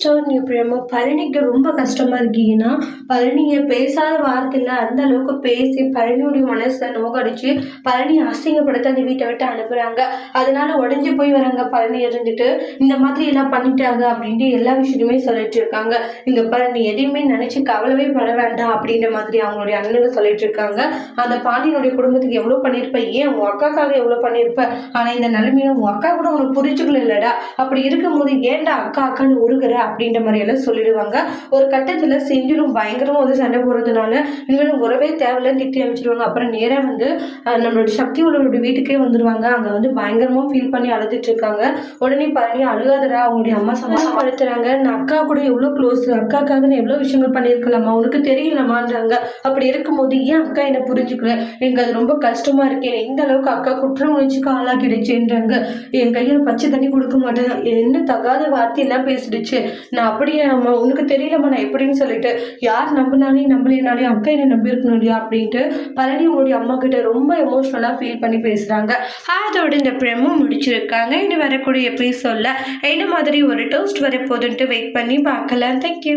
Store new பிரேமோ பழனிக்கு ரொம்ப கஷ்டமாக இருக்கீங்கன்னா பழனியை பேசாத வார்த்தையில் அந்த அளவுக்கு பேசி பழனியுடைய மனசை நோகடிச்சு பழனி அசிங்கப்படுத்த அந்த வீட்டை விட்டு அனுப்புகிறாங்க அதனால உடஞ்சி போய் வராங்க பழனி இருந்துட்டு. இந்த மாதிரி எல்லாம் பண்ணிட்டாங்க அப்படின்ட்டு எல்லா விஷயத்தையுமே சொல்லிட்டு இருக்காங்க. இந்த பழனி எதையுமே நினச்சி கவலவே பட வேண்டாம் அப்படின்ற மாதிரி அவங்களுடைய அண்ணனுக்கு சொல்லிட்டு இருக்காங்க. அந்த பாண்டியனுடைய குடும்பத்துக்கு எவ்வளோ பண்ணியிருப்ப? ஏன் உன் அக்காக்காக எவ்வளோ பண்ணியிருப்ப? ஆனால் இந்த நிலைமையில உன் அக்கா கூட உனக்கு புரிஞ்சுக்கல இல்லடா. அப்படி இருக்கும்போது ஏன்டா அக்கா அக்கான்னு உருகுற? அப்படின்ற மாதிரியெல்லாம் சொல்லிடுவாங்க. ஒரு கட்டத்தில் செந்திலும் பயங்கரமாக வந்து சண்டை போடுறதுனால இனிமேல் உறவே தேவையில்லன்னு திட்டி அமைச்சிடுவாங்க அப்புறம் நேராக வந்து நம்மளோட சக்தி உள்ளவருடைய வீட்டுக்கே வந்துருவாங்க. அங்கே வந்து பயங்கரமாக ஃபீல் பண்ணி அழுதுட்டு இருக்காங்க. உடனே பழனி அழுகாதடா அவங்களுடைய அம்மா சமாதானப்படுத்துறாங்க. நான் அக்கா கூட எவ்வளோ க்ளோஸ் அக்காக்காக நான் எவ்வளோ விஷயங்கள் பண்ணியிருக்கலாமா? உனக்கு தெரியலமான்றாங்க அப்படி இருக்கும்போது ஏன் அக்கா என்ன புரிஞ்சுக்கல? எனக்கு அது ரொம்ப கஷ்டமா இருக்கேன் எந்த இந்த அளவுக்கு அக்கா குற்ற உணர்ச்சிக்கு ஆளாக்கிடுச்சுன்றாங்க. என் கையில் பச்சை தண்ணி கொடுக்க மாட்டேன். என்ன தகாத வார்த்தையெல்லாம் பேசிடுச்சு. நான் அப்படியே அம்மா உனக்கு தெரியலம்மா நான் எப்படின்னு சொல்லிட்டு யார் நம்பினாலே நம்பலைனாலே அக்கா என்ன நம்பி இருக்கணும் இல்லையா அப்படின்ட்டு பழனி உங்களுடைய அம்மா கிட்ட ரொம்ப எமோஷ்னலாக ஃபீல் பண்ணி பேசுகிறாங்க அதோட இந்த பிரமும் முடிச்சிருக்காங்க. இனி வரக்கூடிய எபிசோடில் என்ன மாதிரி ஒரு டோஸ்ட் வரப்போகுதுன்ட்டு வெயிட் பண்ணி பார்க்கலாம். தேங்க்யூ